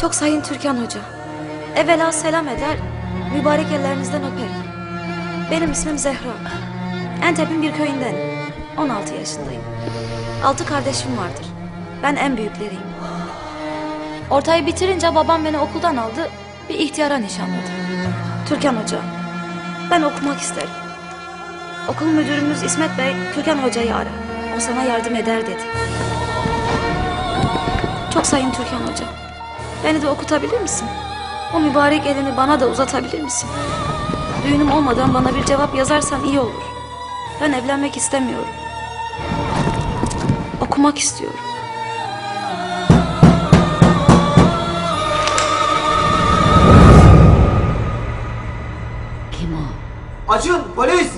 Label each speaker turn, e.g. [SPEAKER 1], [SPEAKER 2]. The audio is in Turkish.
[SPEAKER 1] Çok sayın Türkan Hoca. Evvela selam eder, mübarek ellerinizden öperim. Benim ismim Zehra. Entep'in bir köyünden. 16 yaşındayım. Altı kardeşim vardır. Ben en büyükleriyim. Ortayı bitirince babam beni okuldan aldı, bir ihtiyara nişanladı. Türkan Hoca, ben okumak isterim. Okul müdürümüz İsmet Bey, Türkan Hoca'yı ara. O sana yardım eder dedi. Çok sayın Türkan Hoca. Beni de okutabilir misin? O mübarek elini bana da uzatabilir misin? Düğünüm olmadan bana bir cevap yazarsan iyi olur. Ben evlenmek istemiyorum. Okumak istiyorum.
[SPEAKER 2] Kim o?
[SPEAKER 3] Açın polis!